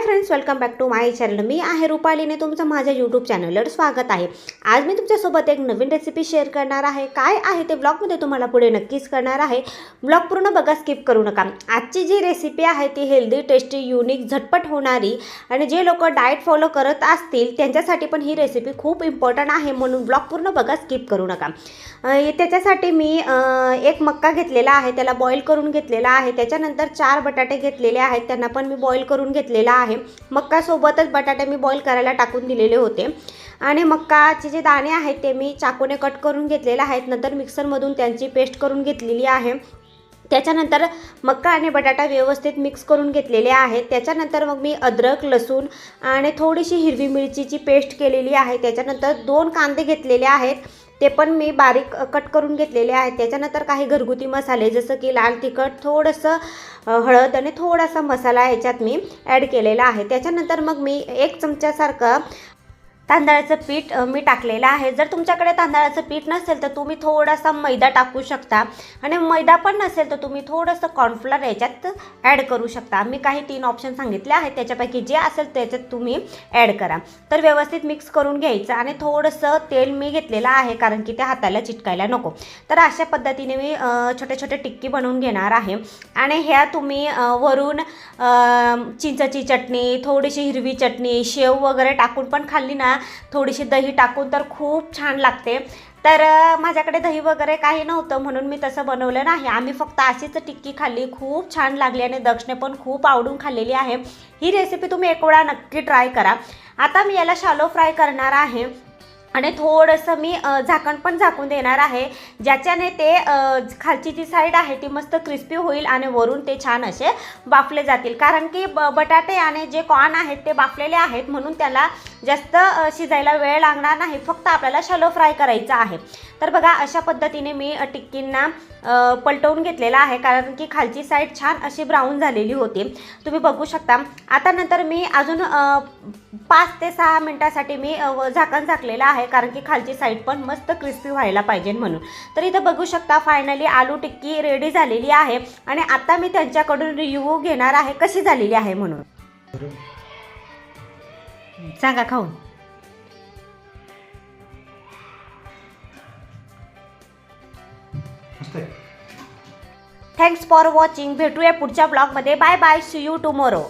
Hi friends welcome back to my channel मी आहे रुपालीने तुमचं माझ्या यूट्यूब चॅनलवर स्वागत आहे. आज मी तुमच्यासोबत एक नवीन रेसिपी शेअर करणार आहे. काय आहे ते ब्लॉगमध्ये तुम्हाला पुढे नक्कीच करणार आहे. ब्लॉग पूर्ण बघा स्किप करू नका. आजची जी रेसिपी आहे ती हेल्दी टेस्टी युनिक झटपट होणारी आणि जे लोक डाएट फॉलो करत असतील त्यांच्यासाठी पण ही रेसिपी खूप इम्पॉर्टंट आहे म्हणून ब्लॉग पूर्ण बघा स्किप करू नका. त्याच्यासाठी मी एक मक्का घेतलेला आहे त्याला बॉईल करून घेतलेला आहे. त्याच्यानंतर चार बटाटे घेतलेले आहेत त्यांना पण मी बॉईल करून घेतलेला आहे. मक्कासोबतच बटाटे मी बॉईल करायला टाकून दिलेले होते. आणि मक्काचे जे दाणे आहेत ते मी चाकूने कट करून घेतलेले आहेत. नंतर मिक्सरमधून त्यांची पेस्ट करून घेतलेली आहे. त्याच्यानंतर मक्का आणि बटाटा व्यवस्थित मिक्स करून घेतलेले आहेत. त्याच्यानंतर मग मी अद्रक लसूण आणि थोडीशी हिरवी मिरचीची पेस्ट केलेली आहे. त्याच्यानंतर दोन कांदे घेतलेले आहेत. ते पण मी बारीक कट करून घेतलेले आहेत. त्याच्यानंतर काही घरगुती मसाले जसं की लाल तिखट थोडंसं हळद आणि थोडासा मसाला याच्यात मी ॲड केलेला आहे. त्याच्यानंतर मग मी एक चमच्यासारखं तांदळाचं पीठ मी टाकलेलं आहे. जर तुमच्याकडे तांदळाचं पीठ नसेल तर तुम्ही थोडासा मैदा टाकू शकता. आणि मैदा पण नसेल तर तुम्ही थोडंसं कॉर्नफ्लॉर याच्यात ॲड करू शकता. मी काही तीन ऑप्शन सांगितले आहेत. त्याच्यापैकी जे असेल त्याच्यात तुम्ही ॲड करा. तर व्यवस्थित मिक्स करून घ्यायचं आणि थोडंसं तेल मी घेतलेलं आहे कारण की ते हाताला चिटकायला नको. तर अशा पद्धतीने मी छोटे छोटे टिक्की बनवून घेणार आहे. आणि ह्या तुम्ही वरून चिंचाची चिंचची चटणी थोडीशी हिरवी चटणी शेव वगैरे टाकून पण खाल्ली ना थोडीशी दही टाकून तर खूप छान लागते. तर माझ्याकडे दही वगैरे काही नव्हतं म्हणून मी तसं बनवलं नाही. आम्ही फक्त अशीच टिक्की खाल्ली खूप छान लागली आणि दक्षिणे पण खूप आवडून खाल्लेली आहे. ही रेसिपी तुम्ही एक वेळा नक्की ट्राय करा. आता मी याला शालो फ्राय करणार आहे. आणि थोडंसं मी झाकण पण झाकून देणार आहे ज्याच्याने ते खालची जी साईड आहे ती मस्त क्रिस्पी होईल आणि वरून ते छान असे बाफले जातील. कारण की ब बटाटे आणि जे कॉर्न आहेत ते बाफलेले आहेत म्हणून त्याला जास्त शिजायला वेळ लागणार नाही. फक्त आपल्याला शॅलो फ्राय करायचं आहे. तर बघा अशा पद्धतीने मी टिक्कींना पलटवून घेतलेला आहे. कारण की खालची साईड छान अशी ब्राऊन झालेली होती. तुम्ही बघू शकता. आता नंतर मी अजून पाच ते सहा मिनटासाठी मी झाकण झाकलेलं आहे. कारण की खालची साईड पण मस्त क्रिस्पी व्हायला पाहिजे म्हणून. तर इथं बघू शकता फायनली आलू टिक्की रेडी झालेली आहे. आणि आता मी त्यांच्याकडून रिव्ह्यू घेणार आहे कशी झालेली आहे म्हणून. सांगा खाऊन. आहे. थँक्स फॉर वॉचिंग भेटूया पुढच्या ब्लॉगमध्ये bye bye see you tomorrow